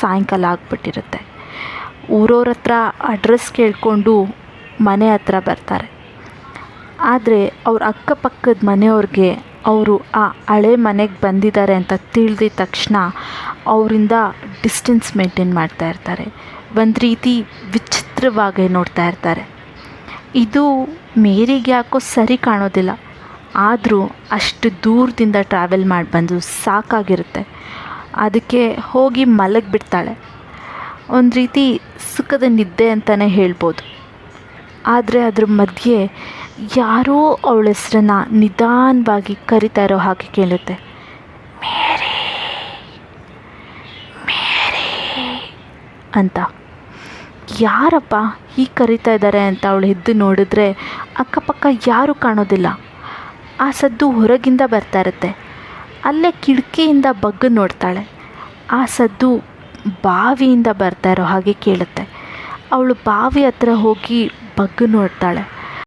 ಸಾಯಂಕಾಲ ಆಗಿಬಿಟ್ಟಿರುತ್ತೆ. ಊರವ್ರ ಹತ್ರ ಅಡ್ರೆಸ್ ಕೇಳಿಕೊಂಡು ಮನೆ ಹತ್ರ ಬರ್ತಾರೆ. ಆದರೆ ಅವ್ರ ಅಕ್ಕಪಕ್ಕದ ಮನೆಯವ್ರಿಗೆ ಅವರು ಆ ಹಳೆ ಮನೆಗೆ ಬಂದಿದ್ದಾರೆ ಅಂತ ತಿಳಿದಿದ ತಕ್ಷಣ ಅವರಿಂದ ಡಿಸ್ಟೆನ್ಸ್ ಮೇಂಟೈನ್ ಮಾಡ್ತಾ ಇರ್ತಾರೆ. ಒಂದು ರೀತಿ ವಿಚಿತ್ರವಾಗಿ ನೋಡ್ತಾ ಇರ್ತಾರೆ. ಇದು ಮೇರಿಗೆ ಯಾಕೋ ಸರಿ ಕಾಣೋದಿಲ್ಲ. ಆದರೂ ಅಷ್ಟು ದೂರದಿಂದ ಟ್ರಾವೆಲ್ ಮಾಡಿ ಬಂದು ಸಾಕಾಗಿರುತ್ತೆ. ಅದಕ್ಕೆ ಹೋಗಿ ಮಲಗಿಬಿಡ್ತಾಳೆ. ಒಂದು ರೀತಿ ಸುಖದ ನಿದ್ದೆ ಅಂತಲೇ ಹೇಳ್ಬೋದು. ಆದರೆ ಅದ್ರ ಮಧ್ಯೆ ಯಾರೋ ಅವಳ ಹೆಸ್ರನ್ನು ನಿಧಾನವಾಗಿ ಕರಿತಾ ಇರೋ ಹಾಗೆ ಕೇಳುತ್ತೆ. ಅಂತ. ಯಾರಪ್ಪ ಹೀಗೆ ಕರಿತಾ ಇದ್ದಾರೆ ಅಂತ ಅವಳು ಎದ್ದು ನೋಡಿದ್ರೆ ಅಕ್ಕಪಕ್ಕ ಯಾರೂ ಕಾಣೋದಿಲ್ಲ. ಆ ಸದ್ದು ಹೊರಗಿಂದ ಬರ್ತಾ ಇರುತ್ತೆ. ಅಲ್ಲೇ ಕಿಟಕಿಯಿಂದ ಬಗ್ಗು ನೋಡ್ತಾಳೆ. ಆ ಸದ್ದು ಬಾವಿಯಿಂದ ಬರ್ತಾ ಇರೋ ಹಾಗೆ ಕೇಳುತ್ತೆ. ಅವಳು ಬಾವಿ ಹತ್ರ ಹೋಗಿ ಬಗ್ಗು ನೋಡ್ತಾಳೆ.